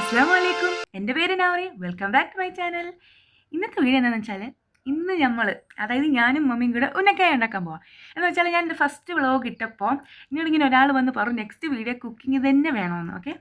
അസ്സാം എന്റെ പേര് Nouri welcome back to my channel. ഇന്നത്തെ വീഡിയോ എന്താണെന്ന് വെച്ചാൽ ഇന്ന് നമ്മൾ അതായത് ഞാനും മമ്മിയും കൂടെ ഉന്നക്കായ ഉണ്ടാക്കാൻ പോവാം. എന്ന് വെച്ചാൽ ഞാൻ എന്റെ ഫസ്റ്റ് വ്ളോഗ് ഇട്ടപ്പോൾ എന്നോട് ഇങ്ങനെ ഒരാൾ വന്ന് പറഞ്ഞു നെക്സ്റ്റ് വീഡിയോ കുക്കിംഗ് തന്നെ വേണമെന്ന് ഓക്കെ?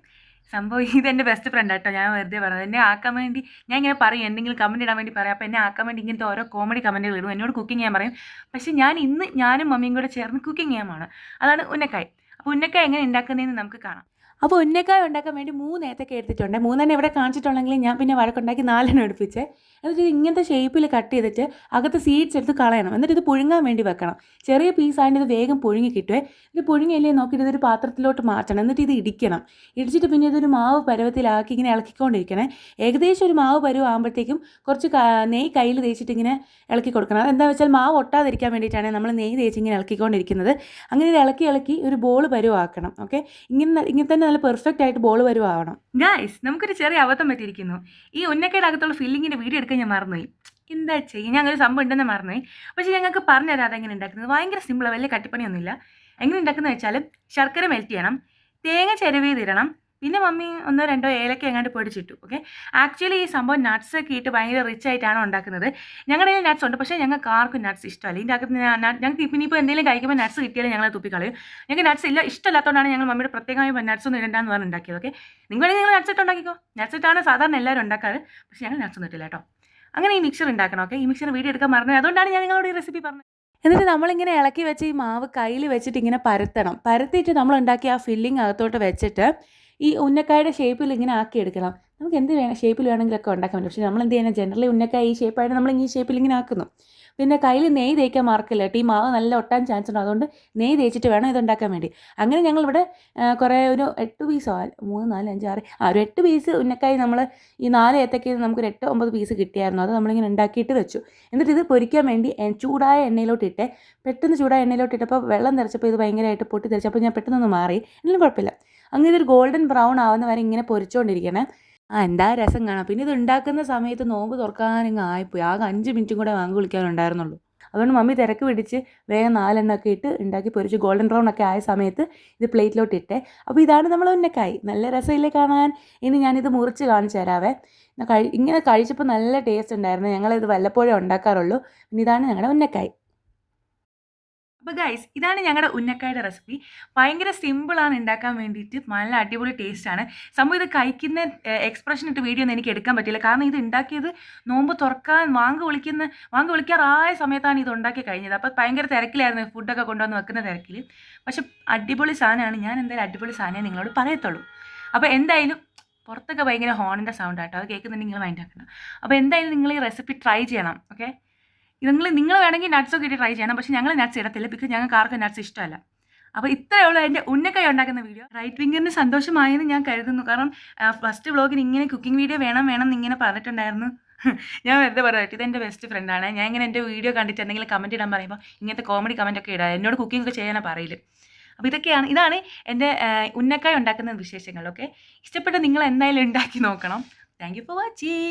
സംഭവം ഇത് എന്റെ ബെസ്റ്റ് ഫ്രണ്ട് ആട്ടോ. ഞാൻ വെറുതെ പറഞ്ഞത്. എന്നെ ആക്കാൻ വേണ്ടി ഞാൻ ഇങ്ങനെ പറയും. എന്തെങ്കിലും കമന്റ് ഇടാൻ വേണ്ടി പറയാം. അപ്പോൾ എന്നെ ആക്കാൻ വേണ്ടി ഇങ്ങനത്തെ ഓരോ കോമഡി കമന്റുകൾ ഇടും. എന്നോട് കുക്കിംഗ് ചെയ്യാൻ പറയും. പക്ഷേ ഞാൻ ഇന്ന് ഞാനും മമ്മിയും കൂടെ ചേർന്ന് കുക്കിംഗ് ചെയ്യാമാണ് അതാണ് ഉന്നക്കായ് അപ്പോൾ ഉന്നക്കായ എങ്ങനെ ഉണ്ടാക്കുന്നതെന്ന് നമുക്ക് കാണാം. അപ്പോൾ ഉന്നക്കായ ഉണ്ടാക്കാൻ വേണ്ടി മൂന്ന് ഏത്തൊക്കെ എടുത്തിട്ടുണ്ട്. മൂന്നെണ്ണം ഇവിടെ കാണിച്ചിട്ടുണ്ടെങ്കിൽ ഞാൻ പിന്നെ വഴക്കുണ്ടാക്കി നാലെണ്ണം എടുപ്പിച്ച്. എന്നിട്ട് ഇങ്ങനത്തെ ഷേപ്പിൽ കട്ട് ചെയ്തിട്ട് അകത്ത് സീഡ്സ് എടുത്ത് കളയണം. എന്നിട്ട് ഇത് പുഴുങ്ങാൻ വേണ്ടി വെക്കണം. ചെറിയ പീസ് ആയിട്ട് ഇത് വേഗം പുഴുങ്ങി കിട്ടുമേ ഇത് പുഴുങ്ങിയല്ലേ നോക്കിയിട്ട് ഇതൊരു പാത്രത്തിലോട്ട് മാറ്റണം. എന്നിട്ട് ഇത് ഇടിക്കണം. ഇടിച്ചിട്ട് പിന്നെ ഇതൊരു മാവ് പരുവത്തിലാക്കി ഇങ്ങനെ ഇളക്കിക്കൊണ്ടിരിക്കണേ. ഏകദേശം ഒരു മാവ് പരുവം ആകുമ്പോഴത്തേക്കും കുറച്ച് നെയ് കയ്യിൽ തേച്ചിട്ട് ഇങ്ങനെ ഇളക്കി കൊടുക്കണം. അതെന്താ വെച്ചാൽ മാവ് ഒട്ടാതിരിക്കാൻ വേണ്ടിയിട്ടാണ് നമ്മൾ നെയ് തേച്ച് ഇങ്ങനെ ഇളക്കിക്കൊണ്ടിരിക്കുന്നത്. അങ്ങനെ ഇത് ഇളക്കി ഇളക്കി ഒരു ബോൾ പരുവാക്കണം. ഓക്കെ ഇങ്ങനെ ഇങ്ങനെ തന്നെ നല്ല പെർഫെക്റ്റ് ആയിട്ട് ബോൾ വരുവാവണം. ഗായ്സ് നമുക്കൊരു ചെറിയ അബദ്ധം പറ്റിയിരിക്കുന്നു. ഈ ഉന്നക്കയുടെ അകത്തുള്ള ഫില്ലിങ്ങിന്റെ വീഡിയോ എടുക്കാൻ ഞാൻ മറന്നുപോയി. എന്താ ചെയ്യുക ഒരു സംഭവം ഉണ്ടെന്ന് മറന്നുപോയി. പക്ഷേ ഞങ്ങൾക്ക് പറഞ്ഞുതരാം അതെങ്ങനെ ഉണ്ടാക്കുന്നത്. ഭയങ്കര സിമ്പിളാണ് വലിയ കട്ടിപ്പണിയൊന്നുമില്ല. എങ്ങനെ ഉണ്ടാക്കുന്നത് വെച്ചാൽ ശർക്കര മെൽറ്റ് ചെയ്യണം തേങ്ങ ചിരവിയതിടണം പിന്നെ മമ്മി ഒന്നോ രണ്ടോ ഏലക്ക എങ്ങാണ്ട് പൊടിച്ചിട്ടു ഓക്കെ ആക്ച്വലി ഈ സംഭവം നട്ട്സ് ഒക്കെ ഇട്ട് ഭയങ്കര റിച്ച് ആയിട്ടാണ് ഉണ്ടാക്കുന്നത്. ഞങ്ങളുടെ കയ്യിൽ നട്ട്സ് ഉണ്ട് പക്ഷേ ഞങ്ങൾക്ക് ആർക്കും നട്ട്സ് ഇഷ്ടമല്ല. ഇതിന്റെ അകത്ത് ഞങ്ങൾക്ക് ഇനിയിപ്പോൾ എന്തെങ്കിലും കഴിക്കുമ്പോൾ നട്ട്സ് കിട്ടിയാലും ഞങ്ങൾ തുപ്പിക്കളയും. ഞങ്ങൾക്ക് നട്ട്സ് ഇല്ല ഇഷ്ടമല്ലാത്തതുകൊണ്ടാണ് ഞങ്ങൾ മമ്മിയുടെ പ്രത്യേകമായി നട്ട്സ് ഒന്നും ഇടണ്ടെന്ന് പറഞ്ഞ് ഉണ്ടാക്കിയത് ഓക്കെ നിങ്ങൾ നിങ്ങൾ നട്ട്സ് ഇട്ട് ഉണ്ടാക്കിക്കോ. നട്ട്സ് ഇട്ടാണ് സാധാരണ എല്ലാവരും ഉണ്ടാക്കാറ് പക്ഷേ ഞങ്ങൾ നട്ട്സ് ഒന്നും ഇട്ടില്ല കേട്ടോ. അങ്ങനെ ഈ മിക്സർ ഉണ്ടാക്കണം ഓക്കെ ഈ മിക്സർ വീഡിയോ എടുക്കാൻ മറന്നു അതുകൊണ്ടാണ് ഞാൻ നിങ്ങളോട് ഈ റെസിപ്പി പറഞ്ഞത്. എന്നിട്ട് നമ്മളിങ്ങനെ ഇളക്കി വെച്ച് ഈ മാവ് കയ്യിൽ വെച്ചിട്ട് ഇങ്ങനെ പരത്തണം. പരത്തിയിട്ട് നമ്മൾ ഉണ്ടാക്കിയ ആ ഫില്ലിങ് അകത്തോട്ട് വെച്ചിട്ട് ഈ ഉന്നക്കായുടെ ഷേപ്പിൽ ഇങ്ങനെ ആക്കി എടുക്കണം. നമുക്ക് എന്ത് വേണം ഷേപ്പിൽ വേണമെങ്കിലൊക്കെ ഉണ്ടാക്കാൻ പറ്റും. പക്ഷേ നമ്മൾ എന്ത് ചെയ്യണം ജനറലി ഉന്നക്കായ ഈ ഷേപ്പായിട്ട് നമ്മൾ ഈ ഷേപ്പിൽ ഇങ്ങനെ ആക്കുന്നു. പിന്നെ കയ്യിൽ നെയ് തേക്കാൻ മാർക്കില്ല ടീ മാവ് നല്ല ഒട്ടാൻ ചാൻസ് ഉണ്ട്. അതുകൊണ്ട് നെയ് തേച്ചിട്ട് വേണം ഇതുണ്ടാക്കാൻ വേണ്ടി. അങ്ങനെ ഞങ്ങളിവിടെ കുറേ ഒരു എട്ട് പീസോ മൂന്ന് നാല് അഞ്ച് ആറ് ആ ഒരു എട്ട് പീസ് ഉന്നക്കായി നമ്മൾ ഈ നാല് ഏത്തക്കയിൽ നമുക്കൊരു എട്ട് ഒമ്പത് പീസ് കിട്ടിയായിരുന്നു. അത് നമ്മളിങ്ങനെ ഉണ്ടാക്കിയിട്ട് വെച്ചു. എന്നിട്ട് ഇത് പൊരിക്കാൻ വേണ്ടി ചൂടായ എണ്ണയിലോട്ട് ഇട്ടേ. പെട്ടെന്ന് ചൂടായ എണ്ണയിലോട്ട് ഇട്ടപ്പോൾ വെള്ളം തിരച്ചപ്പോൾ ഇത് ഭയങ്കരമായിട്ട് പൊട്ടി തെറിച്ചപ്പോൾ ഞാൻ പെട്ടെന്നൊന്ന് മാറി. എന്നാലും കുഴപ്പമില്ല. അങ്ങനെ ഇതൊരു ഗോൾഡൻ ബ്രൗൺ ആവുന്ന വരെ ഇങ്ങനെ പൊരിച്ചുകൊണ്ടിരിക്കണേ ആ എന്താ രസം കാണാം. പിന്നെ ഇത് ഉണ്ടാക്കുന്ന സമയത്ത് നോമ്പ് തുറക്കാനിങ്ങ് ആയിപ്പോയി. ആകെ അഞ്ച് മിനിറ്റും കൂടെ വാങ്ങി വിളിക്കാനുണ്ടായിരുന്നുള്ളൂ. അതുകൊണ്ട് മമ്മി തിരക്ക് പിടിച്ച് വേഗം നാലെണ്ണമൊക്കെ ഇട്ട് ഉണ്ടാക്കി പൊരിച്ച്. ഗോൾഡൻ ബ്രൗൺ ഒക്കെ ആയ സമയത്ത് ഇത് പ്ലേറ്റിലോട്ട് ഇട്ടേ. അപ്പോൾ ഇതാണ് നമ്മൾ ഉന്നക്കായി. നല്ല രസമില്ലേ കാണാൻ? ഇനി ഞാനിത് മുറിച്ച് കാണിച്ചു തരാവേ. കഴി ഇങ്ങനെ കഴിച്ചപ്പോൾ നല്ല ടേസ്റ്റ് ഉണ്ടായിരുന്നു. ഞങ്ങളിത് വല്ലപ്പോഴേ ഉണ്ടാക്കാറുള്ളൂ. പിന്നെ ഇതാണ് ഞങ്ങളുടെ ഉന്നക്കായി. അപ്പോൾ ഗൈസ് ഇതാണ് ഞങ്ങളുടെ ഉന്നക്കായുടെ റെസിപ്പി ഭയങ്കര സിമ്പിളാണ് ഉണ്ടാക്കാൻ വേണ്ടിയിട്ട് നല്ല അടിപൊളി ടേസ്റ്റാണ് സംഭവം ഇത് കഴിക്കുന്ന എക്സ്പ്രഷൻ ഇട്ട് വീഡിയോ ഒന്നും എനിക്ക് എടുക്കാൻ പറ്റില്ല. കാരണം ഇത് ഉണ്ടാക്കിയത് നോമ്പ് തുറക്കാൻ വാങ്ങ വിളിക്കുന്ന വാങ്ങ വിളിക്കാറായ സമയത്താണ് ഇത് ഉണ്ടാക്കി കഴിഞ്ഞത്. അപ്പോൾ ഭയങ്കര തിരക്കിലായിരുന്നു ഫുഡൊക്കെ കൊണ്ടുവന്ന് വെക്കുന്ന തിരക്കിൽ പക്ഷെ അടിപൊളി സാധനമാണ്. ഞാൻ എന്തായാലും അടിപൊളി സാധനം നിങ്ങളോട് പറയത്തുള്ളൂ. അപ്പോൾ എന്തായാലും പുറത്തൊക്കെ ഭയങ്കര ഹോണിന്റെ സൗണ്ട് ആട്ടോ. അത് കേൾക്കുന്നുണ്ടെങ്കിൽ നിങ്ങൾ മൈൻഡ് ആക്കണം. അപ്പോൾ എന്തായാലും നിങ്ങൾ ഈ റെസിപ്പി ട്രൈ ചെയ്യണം ഓക്കെ നിങ്ങൾ നിങ്ങൾ വേണമെങ്കിൽ നട്ട്സ് ഒക്കെ ട്രൈ ചെയ്യണം. പക്ഷേ ഞങ്ങൾ നട്ട്സ് ഇടത്തില്ല. ബിക്കോസ് ഞങ്ങൾക്ക് ആർക്കും നട്ട്സ് ഇഷ്ടമല്ല. അപ്പോൾ ഇത്രയേ ഉള്ളൂ എന്റെ ഉന്നക്കായി ഉണ്ടാക്കുന്ന വീഡിയോ റൈറ്റ് വിംഗറിന് സന്തോഷമായെന്ന് ഞാൻ കരുതുന്നു. കാരണം ഫസ്റ്റ് വ്ളോഗിന് ഇങ്ങനെ കുക്കിംഗ് വീഡിയോ വേണം വേണം എന്ന് ഇങ്ങനെ പറഞ്ഞിട്ടുണ്ടായിരുന്നു. ഞാൻ വെറുതെ പറയാം ഇതെന്റെ ബെസ്റ്റ് ഫ്രണ്ടാണ് ഞാൻ ഇങ്ങനെ എന്റെ വീഡിയോ കണ്ടിട്ട് എന്തെങ്കിലും കമന്റ് ഇടാൻ പറയുമ്പോൾ ഇങ്ങനത്തെ കോമഡി കമന്റ് ഒക്കെ ഇടാം. എന്നോട് കുക്കിംഗ് ഒക്കെ ചെയ്യാനാണ് പറയില്ല അപ്പോൾ ഇതൊക്കെയാണ്. ഇതാണ് എന്റെ ഉന്നക്കായ ഉണ്ടാക്കുന്ന വിശേഷങ്ങൾ. ഓക്കെ ഇഷ്ടപ്പെട്ട നിങ്ങൾ എന്തായാലും ഉണ്ടാക്കി നോക്കണം. Thank you for watching